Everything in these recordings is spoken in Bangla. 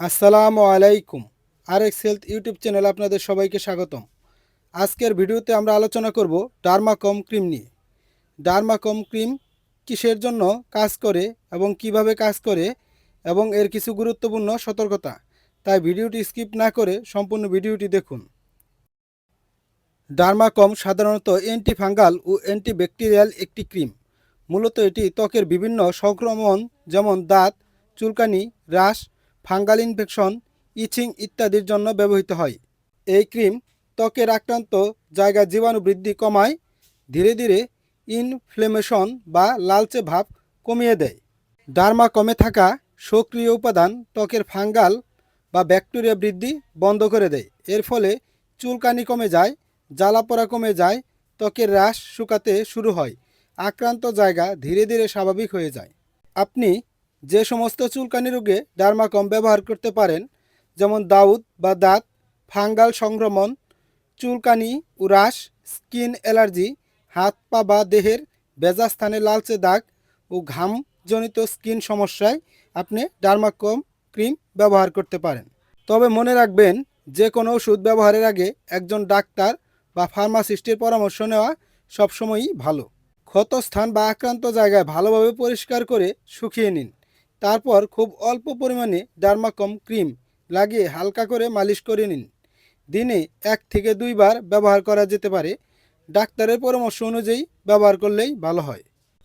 আসসালামু আলাইকুম। R X health YouTube channel আপনাদের সবাইকে স্বাগতম। আজকের ভিডিওতে আমরা আলোচনা করব ডার্মাকম ক্রিম নিয়ে। ডার্মাকম ক্রিম কিসের জন্য কাজ করে এবং কীভাবে কাজ করে এবং এর কিছু গুরুত্বপূর্ণ সতর্কতা। তাই ভিডিওটি স্কিপ না করে সম্পূর্ণ ভিডিওটি দেখুন। ডার্মাকম সাধারণত অ্যান্টিফাঙ্গাল ও অ্যান্টিব্যাকটেরিয়াল একটি ক্রিম। মূলত এটি ত্বকের বিভিন্ন সংক্রমণ যেমন দাঁত, চুলকানি রাশ ফাঙ্গাল ইনফেকশন ইচিং ইত্যাদির জন্য ব্যবহৃত হয়। এই ক্রিম ত্বকের আক্রান্ত জায়গায় জীবাণু বৃদ্ধি কমায়, ধীরে ধীরে ইনফ্লেমেশন বা লালচে ভাব কমিয়ে দেয়। ডার্মা কমে থাকা সক্রিয় উপাদান ত্বকের ফাঙ্গাল বা ব্যাকটেরিয়া বৃদ্ধি বন্ধ করে দেয়। এর ফলে চুলকানি কমে যায়, জ্বালাপোড়া কমে যায়, ত্বকের হ্রাস শুকাতে শুরু হয়। আক্রান্ত জায়গা ধীরে ধীরে স্বাভাবিক হয়ে যায়। আপনি যে সমস্ত চুলকানি রোগে ডার্মাকম ব্যবহার করতে পারেন, যেমন দাউদ বা দাঁত, ফাঙ্গাল সংক্রমণ, চুলকানি, উরাস, স্কিন অ্যালার্জি, হাত পা বা দেহের ভেজা স্থানে লালচে দাগ ও ঘামজনিত স্কিন সমস্যায় আপনি ডার্মাকম ক্রিম ব্যবহার করতে পারেন। তবে মনে রাখবেন, যে কোনো ওষুধ ব্যবহারের আগে একজন ডাক্তার বা ফার্মাসিস্টের পরামর্শ নেওয়া সবসময়ই ভালো। ক্ষত স্থান বা আক্রান্ত জায়গায় ভালোভাবে পরিষ্কার করে শুকিয়ে নিন। তারপর খুব অল্প পরিমাণে ডার্মাকম ক্রিম লাগিয়ে হালকা করে মালিশ করে নিন। দিনে এক থেকে দুইবার ব্যবহার করা যেতে পারে। ডাক্তারের পরামর্শ অনুযায়ী ব্যবহার করলেই ভালো হয়।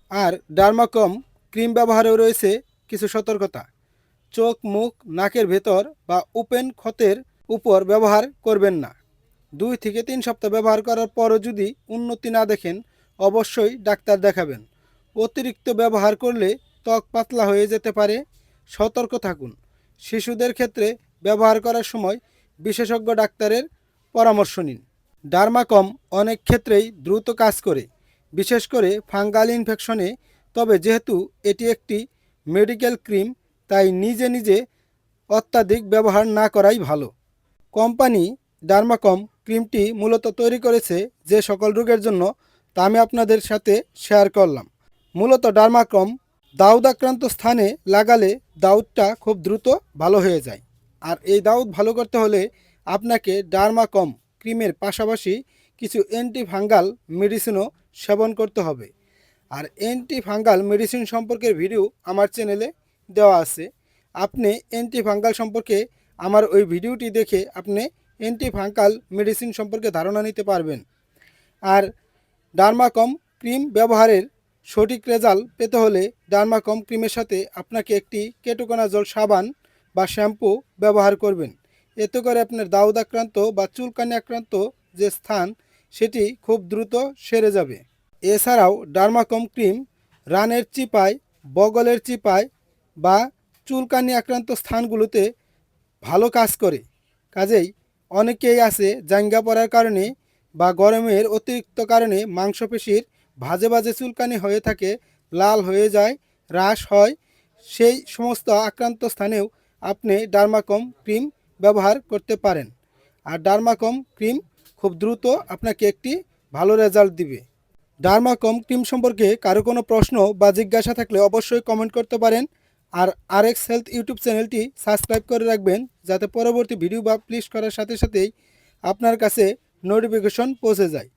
আর ডার্মাকম ক্রিম ব্যবহারেও রয়েছে কিছু সতর্কতা। চোখ, মুখ, নাকের ভেতর বা ওপেন ক্ষতের উপর ব্যবহার করবেন না। দুই থেকে তিন সপ্তাহ ব্যবহার করার পরও যদি উন্নতি না দেখেন, অবশ্যই ডাক্তার দেখাবেন। অতিরিক্ত ব্যবহার করলে ত্বক পাতলা হয়ে যেতে পারে, সতর্ক থাকুন। শিশুদের ক্ষেত্রে ব্যবহার করার সময় বিশেষজ্ঞ ডাক্তারের পরামর্শ নিন। ডার্মাকম অনেক ক্ষেত্রেই দ্রুত কাজ করে, বিশেষ করে ফাঙ্গাল ইনফেকশনে, তবে যেহেতু এটি একটি মেডিকেল ক্রিম, তাই নিজে নিজে অত্যাধিক ব্যবহার না করাই ভালো। কোম্পানি ডার্মাকম ক্রিমটি মূলত তৈরি করেছে যে সকল রোগের জন্য, তা আমি আপনাদের সাথে শেয়ার করলাম। মূলত ডার্মাকম দাউদ আক্রান্ত স্থানে লাগালে দাউদটা খুব দ্রুত ভালো হয়ে যায়। আর এই দাউদ ভালো করতে হলে আপনাকে ডার্মাকম ক্রিমের পাশাপাশি কিছু অ্যান্টিফাঙ্গাল মেডিসিনও সেবন করতে হবে। আর অ্যান্টিফাঙ্গাল মেডিসিন সম্পর্কের ভিডিও আমার চ্যানেলে দেওয়া আছে। আপনি অ্যান্টিফাঙ্গাল সম্পর্কে আমার ওই ভিডিওটি দেখে আপনি অ্যান্টিফাঙ্গাল মেডিসিন সম্পর্কে ধারণা নিতে পারবেন। আর ডার্মাকম ক্রিম ব্যবহারের সঠিক রেজাল্ট পেতে হলে ডার্মাকম ক্রিমের সাথে আপনাকে একটি কেটোকোনাজল সাবান বা শ্যাম্পু ব্যবহার করবেন। এতে করে আপনার দাউদ আক্রান্ত বা চুলকানি আক্রান্ত যে স্থান, সেটি খুব দ্রুত সেরে যাবে। এছাড়াও ডার্মাকম ক্রিম রানের চিপায়, বগলের চিপায় বা চুলকানি আক্রান্ত স্থানগুলোতে ভালো কাজ করে। কাজেই অনেকেই আছে জাঙ্গা পড়ার কারণে বা গরমের অতিরিক্ত কারণে মাংসপেশির ভাজে ভাজে চুলকানি হয়ে থাকে, লাল হয়ে যায় হ্রাস হয়, সেই সমস্ত আক্রান্ত স্থানেও আপনি ডার্মাকম ক্রিম ব্যবহার করতে পারেন। আর ডার্মাকম ক্রিম খুব দ্রুত আপনাকে একটি ভালো রেজাল্ট দিবে। ডার্মাকম ক্রিম সম্পর্কে কারও কোনো প্রশ্ন বা জিজ্ঞাসা থাকলে অবশ্যই কমেন্ট করতে পারেন। আর আরএক্স হেলথ ইউটিউব চ্যানেলটি সাবস্ক্রাইব করে রাখবেন, যাতে পরবর্তী ভিডিও বা প্লিশ করার সাথে সাথেই আপনার কাছে নোটিফিকেশন পৌঁছে যায়।